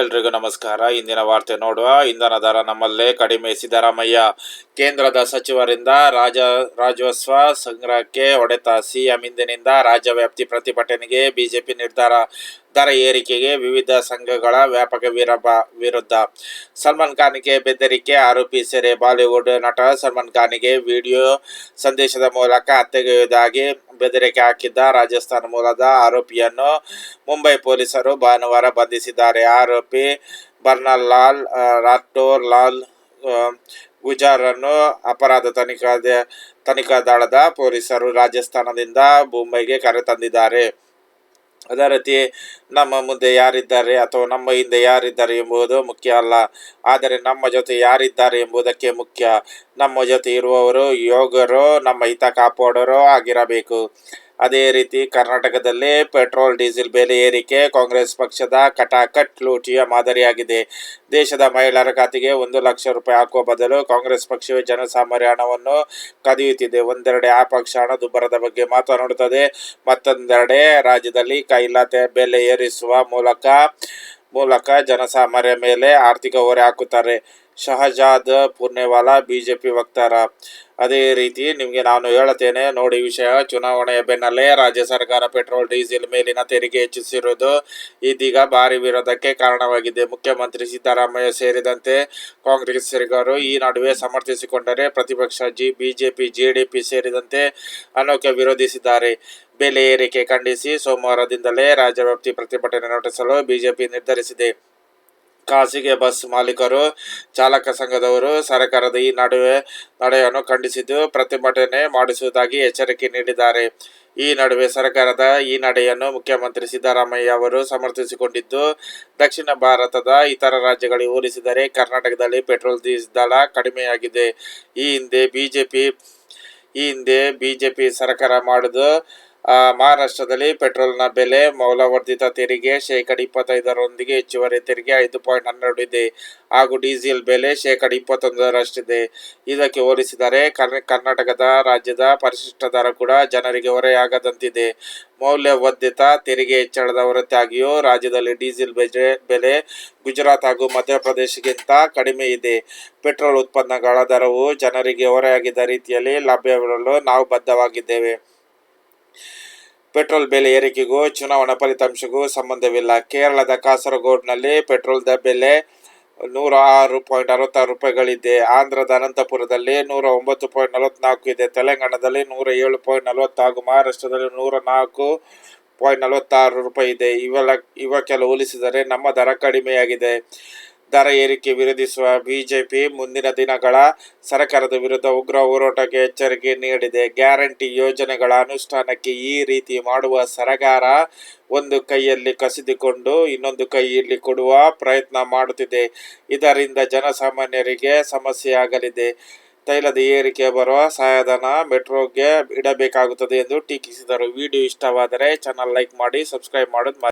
ಎಲ್ರಿಗೂ ನಮಸ್ಕಾರ. ಇಂದಿನ ವಾರ್ತೆ ನೋಡುವ ಇಂಧನ ದರ ನಮ್ಮಲ್ಲೇ ಕಡಿಮೆ, ಸಿದ್ದರಾಮಯ್ಯ. ಕೇಂದ್ರದ ಸಚಿವರಿಂದ ರಾಜ, ರಾಜ್ಯೋತ್ಸವ ಸಂಗ್ರಹಕ್ಕೆ ಹೊಡೆತ ಸಿಎಂ ಇಂದಿನಿಂದ ರಾಜ್ಯ ವ್ಯಾಪ್ತಿ ಪ್ರತಿಭಟನೆಗೆ ಬಿಜೆಪಿ ನಿರ್ಧಾರ ದರ ಏರಿಕೆಗೆ ವಿವಿಧ ಸಂಘಗಳ ವ್ಯಾಪಕ ವಿರಬ ವಿರುದ್ಧ. ಸಲ್ಮಾನ್ ಖಾನ್ಗೆ ಬೆದರಿಕೆ, ಆರೋಪಿ ಸೆರೆ, ಬಾಲಿವುಡ್ ನಟ ಸಲ್ಮಾನ್ ಖಾನ್ಗೆ ವಿಡಿಯೋ ಸಂದೇಶದ ಮೂಲಕ ಹತ್ಯೆಗೈಯುವುದಾಗಿ ಬೆದರಿಕೆ ಹಾಕಿದ್ದ ರಾಜಸ್ಥಾನ ಮೂಲದ ಆರೋಪಿಯನ್ನು ಮುಂಬೈ ಪೊಲೀಸರು ಭಾನುವಾರ ಬಂಧಿಸಿದ್ದಾರೆ. ಆರೋಪಿ ಬರ್ನಲ್ ಲಾಲ್ ರಾಠೋರ್ ಲಾಲ್ ಗುಜಾರನ್ನು ಅಪರಾಧ ತನಿಖಾ ತನಿಖಾ ದಳದ ಪೊಲೀಸರು ರಾಜಸ್ಥಾನದಿಂದ ಮುಂಬೈಗೆ ಕರೆತಂದಿದ್ದಾರೆ. ಅದೇ ರೀತಿ ನಮ್ಮ ಮುಂದೆ ಯಾರಿದ್ದಾರೆ ಅಥವಾ ನಮ್ಮ ಹಿಂದೆ ಯಾರಿದ್ದಾರೆ ಎಂಬುದು ಮುಖ್ಯ ಅಲ್ಲ. ಆದರೆ ನಮ್ಮ ಜೊತೆ ಯಾರಿದ್ದಾರೆ ಎಂಬುದಕ್ಕೆ ಮುಖ್ಯ. ನಮ್ಮ ಜೊತೆ ಇರುವವರು, ಯೋಗರು, ನಮ್ಮ ಹಿತ ಕಾಪಾಡೋರು ಆಗಿರಬೇಕು. ಅದೇ ರೀತಿ ಕರ್ನಾಟಕದಲ್ಲಿ ಪೆಟ್ರೋಲ್, ಡೀಸೆಲ್ ಬೆಲೆ ಏರಿಕೆ ಕಾಂಗ್ರೆಸ್ ಪಕ್ಷದ ಕಟಾಕಟ್ ಲೂಟಿಯ ಮಾದರಿಯಾಗಿದೆ. ದೇಶದ ಮಹಿಳೆಯರ ಖಾತೆಗೆ ಒಂದು ಲಕ್ಷ ರೂಪಾಯಿ ಹಾಕುವ ಬದಲು ಕಾಂಗ್ರೆಸ್ ಪಕ್ಷವೇ ಜನಸಾಮಾನ್ಯ ಹಣವನ್ನು ಕದಿಯುತ್ತಿದೆ. ಒಂದೆರಡೆ ಆ ಪಕ್ಷ ಹಣದುಬ್ಬರದ ಬಗ್ಗೆ ಮಾತನಾಡುತ್ತದೆ ಮತ್ತೊಂದೆಡೆ ರಾಜ್ಯದಲ್ಲಿ ಕೈಲಾತೆ ಬೆಲೆ ಏರಿಸುವ ಮೂಲಕ ಮೂಲಕ ಜನಸಾಮಾನ್ಯರ ಮೇಲೆ ಆರ್ಥಿಕ ಹೊರೆ ಹಾಕುತ್ತಾರೆ. ಶಹಜಾದ್ ಪುಣ್ಯವಾಲಾ ಬಿಜೆಪಿ ವಕ್ತಾರ. ಅದೇ ರೀತಿ ನಿಮಗೆ ನಾನು ಹೇಳುತ್ತೇನೆ, ನೋಡಿ ವಿಷಯ. ಚುನಾವಣೆಯ ಬೆನ್ನಲ್ಲೇ ರಾಜ್ಯ ಸರ್ಕಾರ ಪೆಟ್ರೋಲ್, ಡೀಸೆಲ್ ಮೇಲಿನ ತೆರಿಗೆ ಹೆಚ್ಚಿಸಿರುವುದು ಇದೀಗ ಭಾರಿ ವಿರೋಧಕ್ಕೆ ಕಾರಣವಾಗಿದೆ. ಮುಖ್ಯಮಂತ್ರಿ ಸಿದ್ದರಾಮಯ್ಯ ಸೇರಿದಂತೆ ಕಾಂಗ್ರೆಸ್ಸಿಗರು ಈ ನಡುವೆ ಸಮರ್ಥಿಸಿಕೊಂಡರೆ ಪ್ರತಿಪಕ್ಷ ಜಿ, ಬಿಜೆಪಿ, ಜೆಡಿಪಿ ಸೇರಿದಂತೆ ಅನೋಖ್ಯ ವಿರೋಧಿಸಿದ್ದಾರೆ. ಬೆಲೆ ಏರಿಕೆ ಖಂಡಿಸಿ ಸೋಮವಾರದಿಂದಲೇ ರಾಜ್ಯವ್ಯಾಪ್ತಿ ಪ್ರತಿಭಟನೆ ನಡೆಸಲು ಬಿಜೆಪಿ ನಿರ್ಧರಿಸಿದೆ. ಖಾಸಗಿ ಬಸ್ ಮಾಲೀಕರು, ಚಾಲಕ ಸಂಘದವರು ಸರ್ಕಾರದ ಈ ನಡುವೆ ನಡೆಯನ್ನು ಖಂಡಿಸಿದ್ದು, ಪ್ರತಿಭಟನೆ ಮಾಡಿಸುವುದಾಗಿ ಎಚ್ಚರಿಕೆ ನೀಡಿದ್ದಾರೆ. ಈ ನಡುವೆ ಸರ್ಕಾರದ ಈ ನಡೆಯನ್ನು ಮುಖ್ಯಮಂತ್ರಿ ಸಿದ್ದರಾಮಯ್ಯ ಅವರು ಸಮರ್ಥಿಸಿಕೊಂಡಿದ್ದು, ದಕ್ಷಿಣ ಭಾರತದ ಇತರ ರಾಜ್ಯಗಳಿಗೆ ಹೋಲಿಸಿದರೆ ಕರ್ನಾಟಕದಲ್ಲಿ ಪೆಟ್ರೋಲ್ ದರ ಕಡಿಮೆಯಾಗಿದೆ. ಈ ಹಿಂದೆ ಬಿಜೆಪಿ, ಈ ಹಿಂದೆ ಬಿಜೆಪಿ ಸರ್ಕಾರ ಮಾಡುದು ಮಹಾರಾಷ್ಟ್ರದಲ್ಲಿ ಪೆಟ್ರೋಲ್ನ ಬೆಲೆ ಮೌಲ್ಯವರ್ಧಿತ ತೆರಿಗೆ ಶೇಕಡ ಇಪ್ಪತ್ತೈದರೊಂದಿಗೆ ಹೆಚ್ಚುವರಿ ತೆರಿಗೆ ಐದು ಪಾಯಿಂಟ್ ಹನ್ನೆರಡು ಇದೆ ಹಾಗೂ ಡೀಸೆಲ್ ಬೆಲೆ ಶೇಕಡ ಇಪ್ಪತ್ತೊಂದರಷ್ಟಿದೆ. ಇದಕ್ಕೆ ಹೋಲಿಸಿದರೆ ಕರ್ನ- ಕರ್ನಾಟಕದ ರಾಜ್ಯದ ಪರಿಶಿಷ್ಟ ದರ ಕೂಡ ಜನರಿಗೆ ಹೊರೆಯಾಗದಂತಿದೆ. ಮೌಲ್ಯವರ್ಧಿತ ತೆರಿಗೆ ಹೆಚ್ಚಳದ ಹೊರತಾಗಿಯೂ ರಾಜ್ಯದಲ್ಲಿ ಡೀಸೆಲ್ ಬೆಲೆ ಬೆಲೆ ಗುಜರಾತ್ ಹಾಗೂ ಮಧ್ಯಪ್ರದೇಶಗಿಂತ ಕಡಿಮೆ ಇದೆ. ಪೆಟ್ರೋಲ್ ಉತ್ಪನ್ನಗಳ ದರವು ಜನರಿಗೆ ಹೊರೆಯಾಗಿದ್ದ ರೀತಿಯಲ್ಲಿ ಲಭ್ಯವಿರಲು ನಾವು ಬದ್ಧವಾಗಿದ್ದೇವೆ. ಪೆಟ್ರೋಲ್ ಬೆಲೆ ಏರಿಕೆಗೂ, ಚುನಾವಣಾ ಫಲಿತಾಂಶಗೂ ಸಂಬಂಧವಿಲ್ಲ. ಕೇರಳದ ಕಾಸರಗೋಡ್ನಲ್ಲಿ ಪೆಟ್ರೋಲ್ ದ ಬೆಲೆ ನೂರ ಆರು ಪಾಯಿಂಟ್ ಅರವತ್ತಾರು ರೂಪಾಯಿಗಳಿದೆ. ಆಂಧ್ರದ ಅನಂತಪುರದಲ್ಲಿ ನೂರ ಒಂಬತ್ತು ಪಾಯಿಂಟ್ ನಲವತ್ನಾಲ್ಕು ಇದೆ. ತೆಲಂಗಾಣದಲ್ಲಿ ನೂರ ಏಳು ಪಾಯಿಂಟ್ ನಲವತ್ತು ಹಾಗೂ ಮಹಾರಾಷ್ಟ್ರದಲ್ಲಿ ನೂರ ನಾಲ್ಕು ಪಾಯಿಂಟ್ ನಲವತ್ತಾರು ರೂಪಾಯಿ ಇದೆ. ಇವೆಲ್ಲ ಇವಕ್ಕೆಲ್ಲ ಹೋಲಿಸಿದರೆ ನಮ್ಮ ದರ ಕಡಿಮೆಯಾಗಿದೆ. ದರ ಏರಿಕೆ ವಿರೋಧಿಸುವ ಬಿಜೆಪಿ ಮುಂದಿನ ದಿನಗಳ ಸರ್ಕಾರದ ವಿರುದ್ಧ ಉಗ್ರ ಹೋರಾಟಕ್ಕೆ ಎಚ್ಚರಿಕೆ ನೀಡಿದೆ. ಗ್ಯಾರಂಟಿ ಯೋಜನೆಗಳ ಅನುಷ್ಠಾನಕ್ಕೆ ಈ ರೀತಿ ಮಾಡುವ ಸರಕಾರ ಒಂದು ಕೈಯಲ್ಲಿ ಕಸಿದುಕೊಂಡು ಇನ್ನೊಂದು ಕೈಯಲ್ಲಿ ಕೊಡುವ ಪ್ರಯತ್ನ ಮಾಡುತ್ತಿದೆ. ಇದರಿಂದ ಜನಸಾಮಾನ್ಯರಿಗೆ ಸಮಸ್ಯೆಯಾಗಲಿದೆ ತೈಲದ ಏರಿಕೆ ಬರುವ ಸಹಾಯಧನ ಮೆಟ್ರೋಗೆ ಇಡಬೇಕಾಗುತ್ತದೆ ಎಂದು ಟೀಕಿಸಿದರು. ವಿಡಿಯೋ ಇಷ್ಟವಾದರೆ ಚಾನಲ್ ಲೈಕ್ ಮಾಡಿ, ಸಬ್ಸ್ಕ್ರೈಬ್ ಮಾಡೋದು